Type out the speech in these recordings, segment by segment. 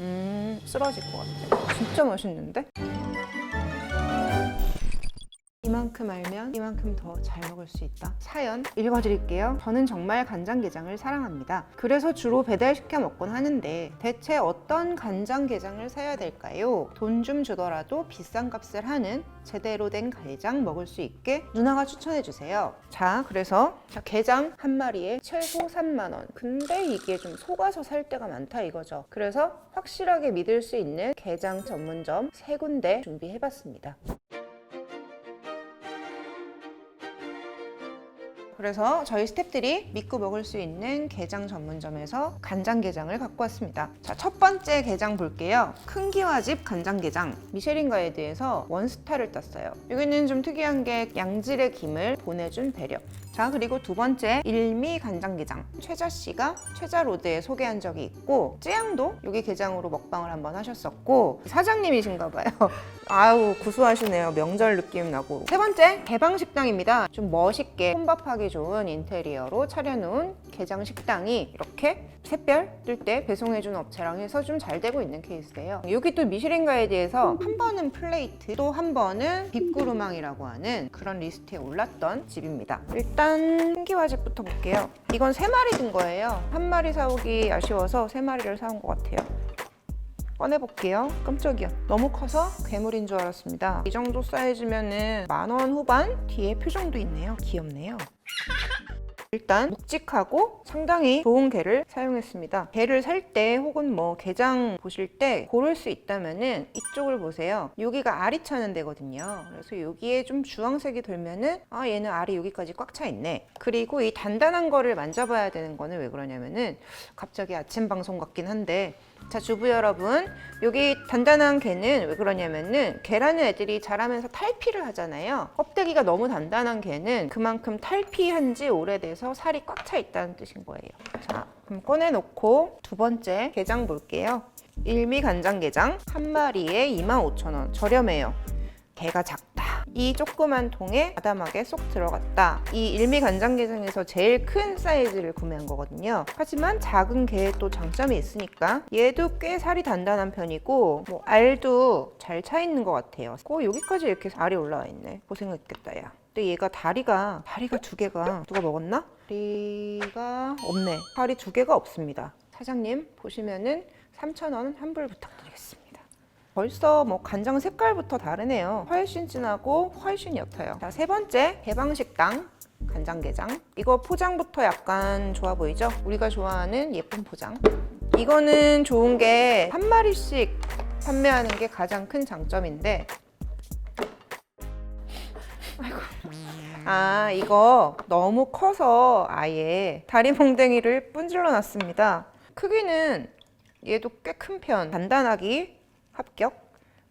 음, 쓰러질 것 같아. 진짜 맛있는데? 이만큼 알면 이만큼 더 잘 먹을 수 있다. 사연 읽어드릴게요. 저는 정말 간장게장을 사랑합니다. 그래서 주로 배달시켜 먹곤 하는데 대체 어떤 간장게장을 사야 될까요? 돈 좀 주더라도 비싼 값을 하는 제대로 된 게장 먹을 수 있게 누나가 추천해 주세요. 자, 그래서 자, 게장 한 마리에 최소 3만 원. 근데 이게 좀 속아서 살 때가 많다 이거죠. 그래서 확실하게 믿을 수 있는 게장 전문점 세 군데 준비해 봤습니다. 그래서 저희 스탭들이 믿고 먹을 수 있는 게장 전문점에서 간장게장을 갖고 왔습니다. 자, 첫 번째 게장 볼게요. 큰기와집 간장게장. 미쉐린 가이드에서 원스타를 땄어요. 여기는 좀 특이한 게 양질의 김을 보내준 배려. 자, 그리고 두 번째 일미 간장게장. 최자 씨가 최자 로드에 소개한 적이 있고 쯔양도 여기 게장으로 먹방을 한번 하셨었고 사장님이신가 봐요. 아우 구수하시네요. 명절 느낌 나고. 세 번째 개방식당입니다. 좀 멋있게 혼밥하기 좋은 인테리어로 차려놓은 게장 식당이 이렇게 샛별 뜰 때 배송해주는 업체랑 해서 좀 잘 되고 있는 케이스예요. 여기 또 미쉐린 가이드에서 한 번은 플레이트 또 한 번은 빅구르망이라고 하는 그런 리스트에 올랐던 집입니다. 일단 신기화집부터 볼게요. 이건 세 마리 든 거예요. 한 마리 사오기 아쉬워서 세 마리를 사온 것 같아요. 꺼내볼게요. 깜짝이야. 너무 커서 괴물인 줄 알았습니다. 이 정도 사이즈면은 만 원 후반? 뒤에 표정도 있네요. 귀엽네요. 일단 묵직하고 상당히 좋은 게를 사용했습니다. 게를 살 때 혹은 뭐 게장 보실 때 고를 수 있다면은 이쪽을 보세요. 여기가 알이 차는 데거든요. 그래서 여기에 좀 주황색이 돌면은 아 얘는 알이 여기까지 꽉 차 있네. 그리고 이 단단한 거를 만져봐야 되는 거는 왜 그러냐면은 갑자기 아침 방송 같긴 한데 자 주부 여러분 여기 단단한 게는 왜 그러냐면은 게라는 애들이 자라면서 탈피를 하잖아요. 껍데기가 너무 단단한 게는 그만큼 탈피한 지 오래돼서 살이 꽉 차 있다는 뜻인 거예요. 자 그럼 꺼내놓고 두 번째 게장 볼게요. 일미 간장 게장 한 마리에 25,000원. 저렴해요. 게가 작다. 이 조그만 통에 아담하게 쏙 들어갔다. 이 일미 간장게장에서 제일 큰 사이즈를 구매한 거거든요. 하지만 작은 게에 또 장점이 있으니까 얘도 꽤 살이 단단한 편이고 뭐 알도 잘 차 있는 것 같아요. 꼭 여기까지 이렇게 알이 올라와 있네. 고생했겠다 야. 근데 얘가 다리가 다리가 두 개가 누가 먹었나? 다리가 없네. 다리 두 개가 없습니다. 사장님 보시면은 3,000원 환불 부탁드리겠습니다. 벌써 뭐 간장 색깔부터 다르네요. 훨씬 진하고 훨씬 옅어요. 자, 세 번째 개방식당 간장게장. 이거 포장부터 약간 좋아 보이죠? 우리가 좋아하는 예쁜 포장. 이거는 좋은 게 한 마리씩 판매하는 게 가장 큰 장점인데 아이고. 아, 이거 너무 커서 아예 다리 몽댕이를 분질러 놨습니다. 크기는 얘도 꽤 큰 편. 단단하기 합격.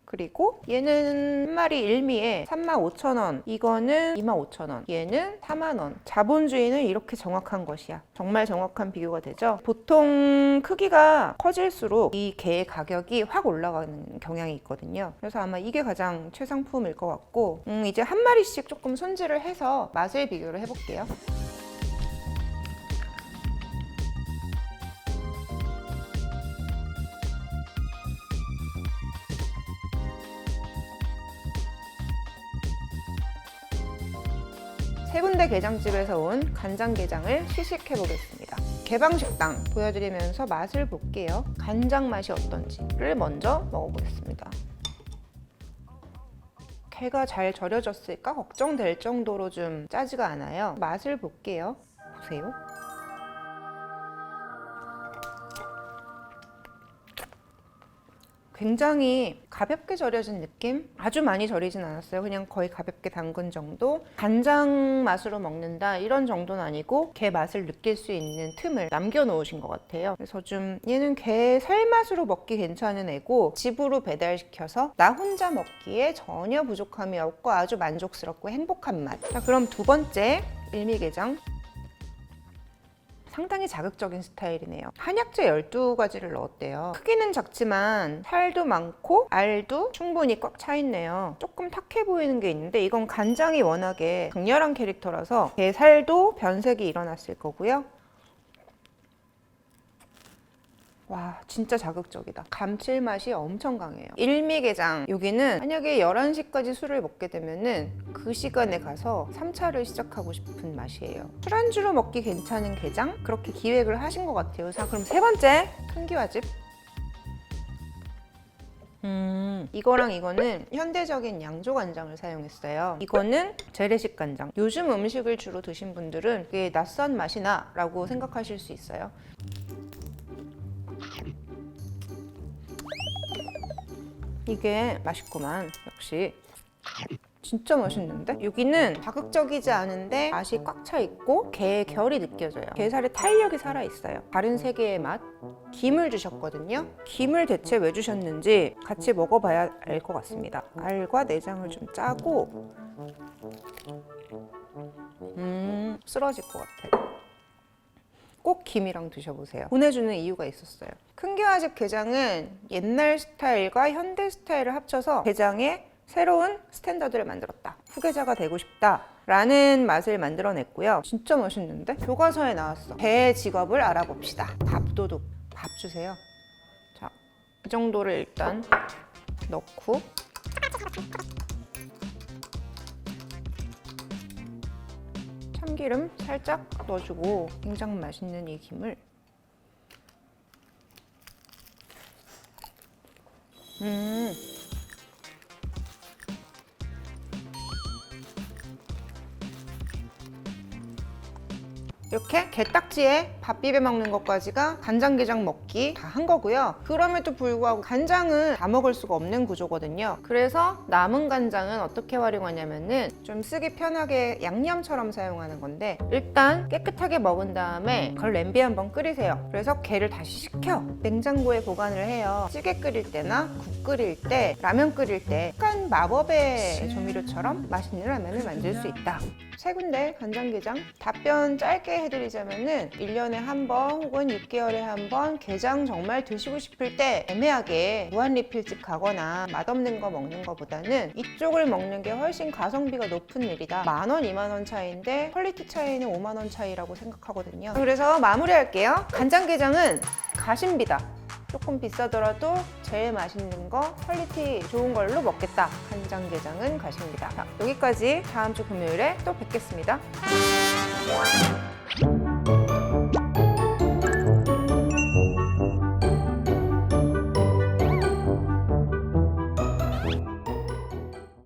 그리고 얘는 한 마리 1미에 35,000원. 이거는 25,000원. 얘는 4만원. 자본주의는 이렇게 정확한 것이야. 정말 정확한 비교가 되죠. 보통 크기가 커질수록 이 개의 가격이 확 올라가는 경향이 있거든요. 그래서 아마 이게 가장 최상품일 것 같고 음, 이제 한 마리씩 조금 손질을 해서 맛을 비교를 해볼게요. 세 군데 게장집에서 온 간장게장을 시식해 보겠습니다. 개방식당 보여드리면서 맛을 볼게요. 간장 맛이 어떤지를 먼저 먹어보겠습니다. 게가 잘 절여졌을까 걱정될 정도로 좀 짜지가 않아요. 맛을 볼게요. 보세요. 굉장히 가볍게 절여진 느낌? 아주 많이 절이진 않았어요. 그냥 거의 가볍게 담근 정도? 간장 맛으로 먹는다 이런 정도는 아니고 게 맛을 느낄 수 있는 틈을 남겨놓으신 것 같아요. 그래서 좀 얘는 게 살맛으로 먹기 괜찮은 애고 집으로 배달시켜서 나 혼자 먹기에 전혀 부족함이 없고 아주 만족스럽고 행복한 맛. 자, 그럼 두 번째 일미게장. 상당히 자극적인 스타일이네요. 한약재 12가지를 넣었대요. 크기는 작지만 살도 많고 알도 충분히 꽉 차 있네요. 조금 탁해 보이는 게 있는데 이건 간장이 워낙에 강렬한 캐릭터라서 게 살도 변색이 일어났을 거고요. 와 진짜 자극적이다 감칠맛이 엄청 강해요 일미게장 여기는 만약에 11시까지 술을 먹게 되면은 그 시간에 가서 3차를 시작하고 싶은 맛이에요 술안주로 먹기 괜찮은 게장? 그렇게 기획을 하신 것 같아요 자 그럼 세 번째 큰기와집 음, 이거랑 이거는 현대적인 양조 간장을 사용했어요. 이거는 재래식 간장. 요즘 음식을 주로 드신 분들은 그게 낯선 맛이 나 라고 생각하실 수 있어요. 이게 맛있구만. 역시. 진짜 맛있는데? 여기는 자극적이지 않은데 맛이 꽉 차 있고 게의 결이 느껴져요. 게살의 탄력이 살아 있어요. 다른 세 개의 맛. 김을 주셨거든요. 김을 대체 왜 주셨는지 같이 먹어봐야 알 것 같습니다. 알과 내장을 좀 짜고, 음, 쓰러질 것 같아요. 꼭 김이랑 드셔보세요. 보내주는 이유가 있었어요. 큰기와집 게장은 옛날 스타일과 현대 스타일을 합쳐서 게장에 새로운 스탠더드를 만들었다. 후계자가 되고 싶다. 라는 맛을 만들어냈고요. 진짜 맛있는데? 교과서에 나왔어. 배 직업을 알아봅시다. 밥도둑. 밥 주세요. 자, 이 정도를 일단 넣고 참기름 살짝 넣어주고 굉장히 맛있는 이 김을 음 이렇게 게딱지에 밥 비벼 먹는 것까지가 간장게장 먹기 다 한 거고요. 그럼에도 불구하고 간장은 다 먹을 수가 없는 구조거든요. 그래서 남은 간장은 어떻게 활용하냐면은 좀 쓰기 편하게 양념처럼 사용하는 건데 일단 깨끗하게 먹은 다음에 그걸 냄비에 한번 끓이세요. 그래서 게를 다시 식혀 냉장고에 보관을 해요. 찌개 끓일 때나 국 끓일 때 라면 끓일 때 약간 마법의 조미료처럼 맛있는 라면을 만들 수 있다. 세 군데 간장게장 답변 짧게 해드리자면은 1년에 한 번 혹은 6개월에 한 번 게장 정말 드시고 싶을 때 애매하게 무한리필집 가거나 맛없는 거 먹는 거보다는 이쪽을 먹는 게 훨씬 가성비가 높은 일이다 만 원, 2만 원 차이인데 퀄리티 차이는 5만 원 차이라고 생각하거든요 그래서 마무리할게요 간장게장은 가심비다 조금 비싸더라도 제일 맛있는 거 퀄리티 좋은 걸로 먹겠다. 간장게장은 가십니다. 자, 여기까지 다음 주 금요일에 또 뵙겠습니다. Thank you.